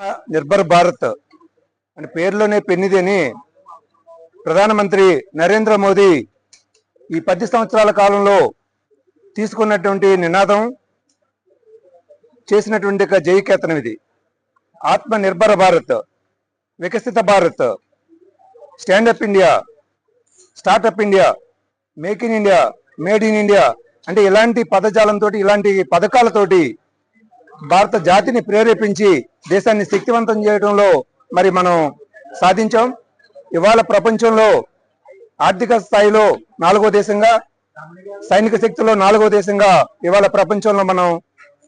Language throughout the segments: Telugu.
నిర్భర్ భారత్ అని పేరులోనే పెన్నిది అని ప్రధానమంత్రి నరేంద్ర మోదీ ఈ పది సంవత్సరాల కాలంలో తీసుకున్నటువంటి నినాదం చేసినటువంటి జయకేతనం ఇది. Aatma Nirbhar Bharat Viksit Bharat stand up India startup India make in India made in India అంటే ఇలాంటి పదజాలంతో ఇలాంటి పథకాలతోటి భారత జాతిని ప్రేరేపించి దేశాన్ని శక్తివంతం చేయడంలో మరి మనం సాధించాం. ఇవాళ ప్రపంచంలో ఆర్థిక స్థాయిలో నాలుగో దేశంగా సైనిక శక్తిలో నాలుగో దేశంగా ఇవాళ ప్రపంచంలో మనం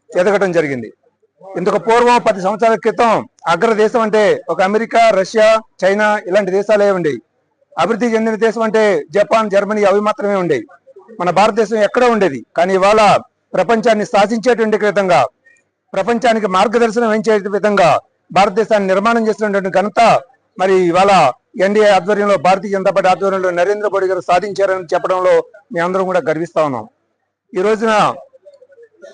ఎదగడం జరిగింది. ఇందుకు పూర్వం పది సంవత్సరాల క్రితం అగ్ర దేశం అంటే ఒక అమెరికా రష్యా చైనా ఇలాంటి దేశాలే ఉండేవి. అభివృద్ధి చెందిన దేశం అంటే జపాన్ జర్మనీ అవి మాత్రమే ఉండేవి. మన భారతదేశం ఎక్కడో ఉండేది. కానీ ఇవాళ ప్రపంచాన్ని శాసించేటువంటి విధంగా ప్రపంచానికి మార్గదర్శనం వహించే విధంగా భారతదేశాన్ని నిర్మాణం చేసినటువంటి ఘనత మరి ఇవాళ ఎన్డీఏ ఆధ్వర్యంలో భారతీయ జనతా పార్టీ ఆధ్వర్యంలో నరేంద్ర మోడీ గారు సాధించారని చెప్పడంలో మీ అందరం కూడా గర్విస్తా ఉన్నాం. ఈ రోజున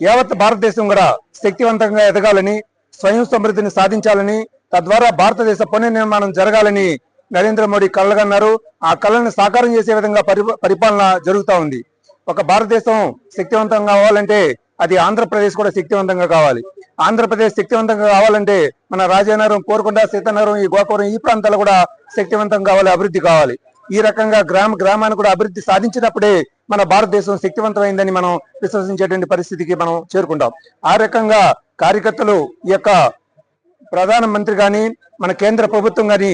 యావత్ భారతదేశం కూడా శక్తివంతంగా ఎదగాలని స్వయం సమృద్ధిని సాధించాలని తద్వారా భారతదేశ పునర్నిర్మాణం జరగాలని నరేంద్ర మోడీ కళ్ళగన్నారు ఆ కళను సాకారం చేసే విధంగా పరిపాలన జరుగుతూ ఉంది. ఒక భారతదేశం శక్తివంతంగా కావాలంటే అది ఆంధ్రప్రదేశ్ కూడా శక్తివంతంగా కావాలి. ఆంధ్రప్రదేశ్ శక్తివంతంగా కావాలంటే మన రాజానగరం కోరుకొండ సీతానగరం ఈ గోకవరం ఈ ప్రాంతాలు కూడా శక్తివంతం కావాలి అభివృద్ధి కావాలి. ఈ రకంగా గ్రామ గ్రామాన్ని కూడా అభివృద్ధి సాధించినప్పుడే మన భారతదేశం శక్తివంతమైందని మనం విశ్వసించేటువంటి పరిస్థితికి మనం చేరుకుంటాం. ఆ రకంగా కార్యకర్తలు ఈ యొక్క ప్రధానమంత్రి కానీ మన కేంద్ర ప్రభుత్వం కానీ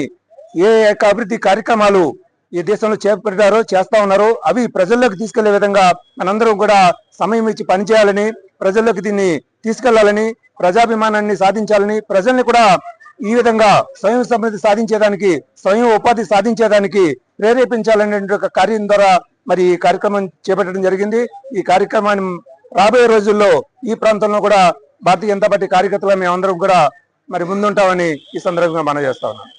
ఏ యొక్క అభివృద్ధి కార్యక్రమాలు ఈ దేశంలో చేపట్టారో చేస్తా ఉన్నారు అవి ప్రజల్లోకి తీసుకెళ్ళే విధంగా మనందరం కూడా సమయం ఇచ్చి పనిచేయాలని ప్రజల్లోకి దీన్ని తీసుకెళ్ళాలని ప్రజాభిమానాన్ని సాధించాలని ప్రజల్ని కూడా ఈ విధంగా స్వయం సమృద్ధి సాధించేదానికి స్వయం ఉపాధి సాధించేదానికి ప్రేరేపించాలనే ఒక కార్యం ద్వారా మరి ఈ కార్యక్రమం చేపట్టడం జరిగింది. ఈ కార్యక్రమాన్ని రాబోయే రోజుల్లో ఈ ప్రాంతంలో కూడా భారతీయ జనతా పార్టీ కార్యకర్తలు మేమందరం కూడా మరి ముందుంటామని ఈ సందర్భంగా మనం చేస్తా ఉన్నాం.